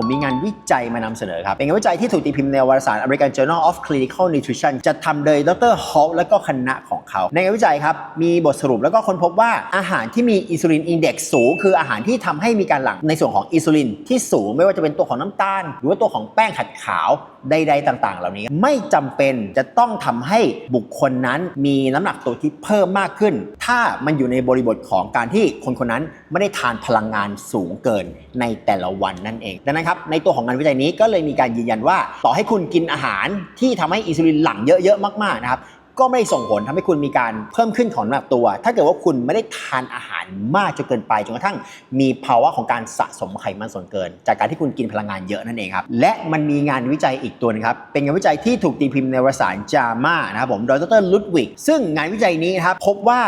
ผมมีงานวิจัยมานำเสนอครับ เป็นงานวิจัยที่ถูกตีพิมพ์ในวารสาร American Journal of Clinical Nutrition จะทำโดยดรฮอลและก็คณะของ เขา ในงานวิจัยครับ มีบทสรุปแล้วก็ค้นพบว่าอาหารที่มีอินซูลินอินเด็กซ์สูง คืออาหารที่ทำให้มีการหลั่งในส่วนของอินซูลินที่สูงไม่ว่าจะเป็นตัวของน้ำตาล หรือว่าตัวของแป้งขัดขาวใดๆต่างๆ เหล่านี้ไม่จำเป็นจะต้องทำให้บุคคลนั้นมีน้ำหนักตัวที่เพิ่มมากขึ้น ถ้ามันอยู่ในบริบทของการที่คนคนนั้นไม่ได้ทานพลังงานสูงเกินในแต่ละวันนั่นเองดังนั้นครับในตัวของงานวิจัยนี้ก็เลยมีการยืนยันว่า ต่อให้คุณกินอาหารที่ทำให้อินซูลินหลั่งเยอะๆมากๆนะครับ ก็ไม่ได้ส่งผลทำให้คุณมีการเพิ่มขึ้นของน้ำหนักตัว ถ้าเกิดว่าคุณไม่ได้ทานอาหารมากจนเกินไปจนกระทั่งมีภาวะของการสะสมไขมันส่วนเกิน จากการที่คุณกินพลังงานเยอะนั่นเองครับและมันมีงานวิจัยอีกตัวหนึงครับเป็นงานวิจัยที่ถูกตีพิมพ์ในวารสารจามานะครับผมโดยดรลุดวิกซึ่งงานวิจัยนี้นะครับพบว่า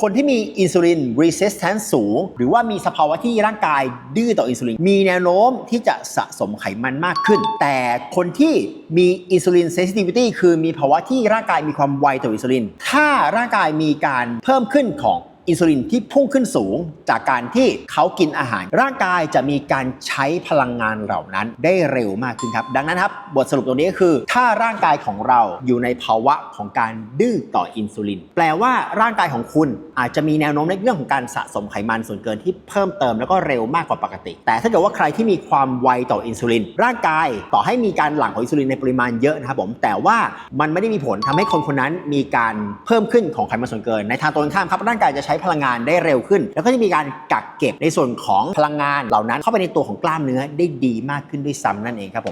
คนที่มีอินซูลิน resistance สูง หรือว่ามีสภาวะที่ร่างกายดื้อต่ออินซูลิน มีแนวโน้มที่จะสะสมไขมันมากขึ้น แต่คนที่มีอินซูลิน sensitivity คือมีภาวะที่ร่างกายมีความไวต่ออินซูลิน ถ้าร่างกายมีการเพิ่มขึ้นของ อินซูลินที่พุ่งขึ้นสูงจากการที่เขากินอาหาร ร่างกายจะมีการใช้พลังงานเหล่านั้นได้เร็วมากขึ้นครับ ดังนั้นครับบทสรุปตรงนี้ก็คือ ถ้าร่างกายของเราอยู่ในภาวะของการดื้อต่ออินซูลิน แปลว่าร่างกายของคุณอาจจะมีแนวโน้มในเรื่องของการสะสมไขมันส่วนเกินที่เพิ่มเติมแล้วก็เร็วมากกว่าปกติ แต่ถ้าเกิดว่าใครที่มีความไวต่ออินซูลิน ร่างกายต่อให้มีการหลั่งของอินซูลินในปริมาณเยอะนะครับผมแต่ว่ามันไม่ได้มีผลทำให้คนคนนั้นมีการเพิ่มขึ้นของไขมันส่วนเกิน ในทางตรงข้ามครับร่างกายจะใช้ช้พลังงานได้เร็วขึ้น แล้วก็จะมีการกักเก็บในส่วนของพลังงานเหล่านั้น เข้าไปในตัวของกล้ามเนื้อได้ดีมากขึ้นด้วยซ้ำนั่นเองครับผม